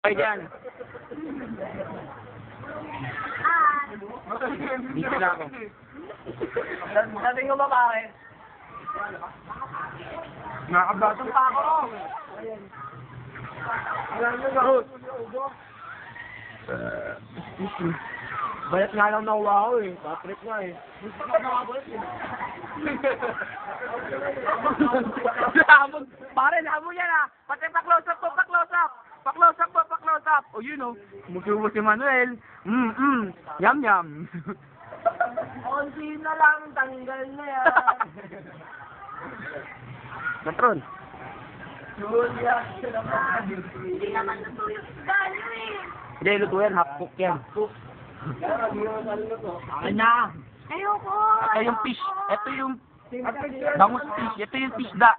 Ay, dyan. Dito na ako. Sabi ko ba bakit? Nakabatong pa ako. Bayat nga lang nakuha ako eh. Patrick nga eh. Pare, labog yan ah. Pati pa-close up po, pa-close up. Pa-close up po, pa-close up. O yun oh. Musubo si Manuel. Mm, mm. Yum, yum. Konti na lang, tanggal na yan. Patron. Julia, Hindi naman isdalo eh. Hindi, luto yan. Half cook yan. Akin na. Ayoko. Ito yung fish. Ito yung bangus fish. Ito yung fish da.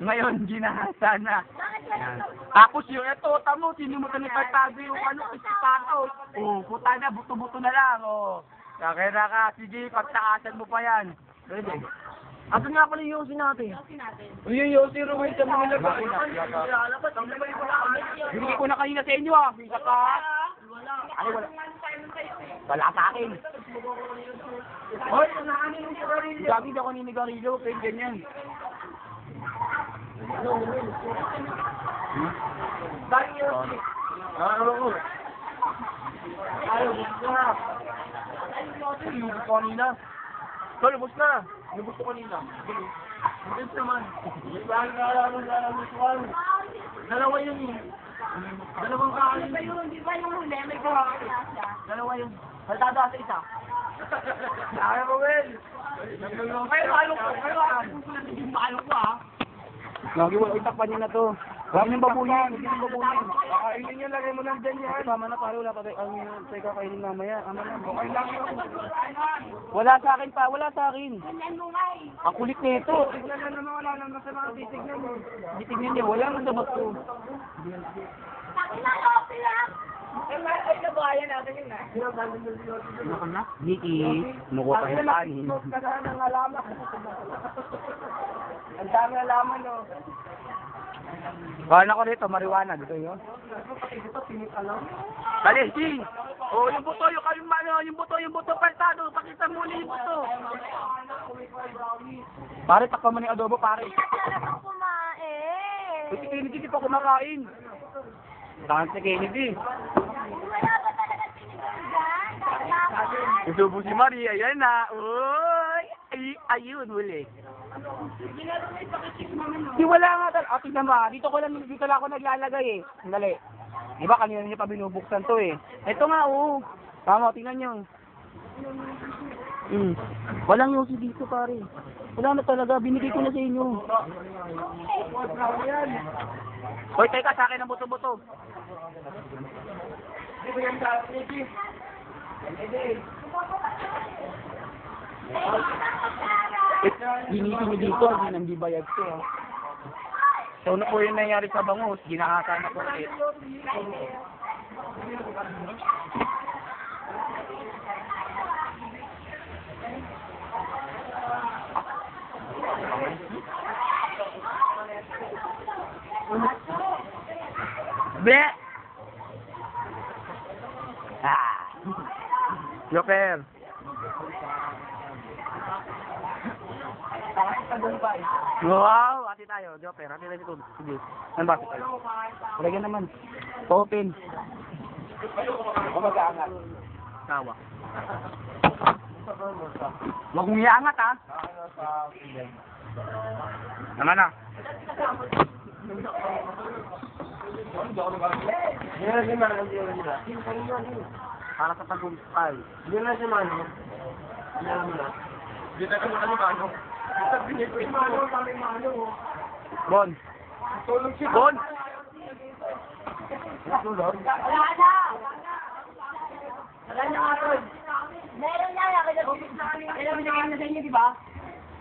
Ngayon, ginahasa na. Yan. Tapos yung ito, tamo, sinimutan ni Cartago yung ano, isipatos. Oh, puta na, buto-buto na lang, oh. Kakira ka, sige, pagtaasan mo pa yan. Pwede. Asan nga pala yung yosi natin? natin. Yung yosi, Ruben, sa mga Bakit na? Hindi ko na kanina sa inyo, ah. Wala. Wala sa akin. Gabi di ako ninigarilyo, kaya ganyan. Dahil yosi. Ano ko? Ayaw, gusto na. Lubos ko kanina. Tol, lubos na. Lubos ko kanina. Naman. Alam mo na alam mo suwan. Dalawa yun eh. Dalawang kain. Di ba yung, huli, may? Dalawa yun. Saltada sa isa. Ayaw mo, Will. Pero alok ko, pero alok ko sila yung malok ko ah. Lagi wala itakpan niyo na to. Huwag niyong babuyin, huwag niyong babuyin. Kakainin niyo, lagay mo lang dyan yan. Ay, mama na pare, wala pa tayo. Ang tayo kakainin mamaya. Ama na. Okay lang yun. Wala sa akin pa, wala sa akin. Mo. Ang kulit nito. Tignan na naman, wala nang masama ang titignan mo. Hindi tingnan niyo, wala nang dapat ko. Bakit na okay lang? Ay, nabayan natin yun ah. Ano ka na? Niki, mukuha pa yung kanin. Kagahan ng alaman. Ang dami alaman, no. Kala ko rito, marijuana. Gusto pinipalaw. Dali, G! Oh, yung buto, yung yung ano, yung buto, yung buto, paltado. Pakita mo ulit yung buto. Pare, takpa mo ng adobo, pare. Kailangan ako kumain. Kasi Kennedy, di pa kumakain. Tangan si Kennedy. Wala ba talaga tinigyan? Kailangan. Isubo si Maria, ayan na. Uy! Ay, ayun, huli. Di wala nga tal. Ah, tignan mo ah. Dito ko lang, dito lang ako naglalagay eh. Sandali. Di ba kanina niyo pa binubuksan to eh. Ito nga, oo. Tama, tingnan niyo. Hmm. Walang yosi dito pare. Wala na talaga, binigay ko na sa inyo. Hoy, teka sa akin ang buto-buto. Ginitin niyo dito, hindi gibayad ko. ah. So, ano po yung nangyari sa bangus? Ginahasa na po ulit. Be! Ah! Joker! Wow! Ati tayo, Joker. Ati tayo dito. Sige. Ano ba? Lagyan naman. Open. Kumag-aangat. Tawa. Huwag mong iangat ha. Naman na. Hindi na si Mano, hindi na sila. Para sa tagumpay. Hindi na si Mano. Hindi na mo na. Hindi na kami kami Mano. Sabi niya, si Mano, kami Mano. Bon. Tulog si Bon! Tulog? Wala na. Wala niya nga ron. Meron na. Kailan binigay na sa inyo, di ba?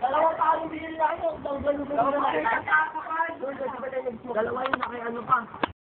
Dalawang taong binili na kayo. Dalawang taong binili na kayo. Dalawa yun na kay ano pa.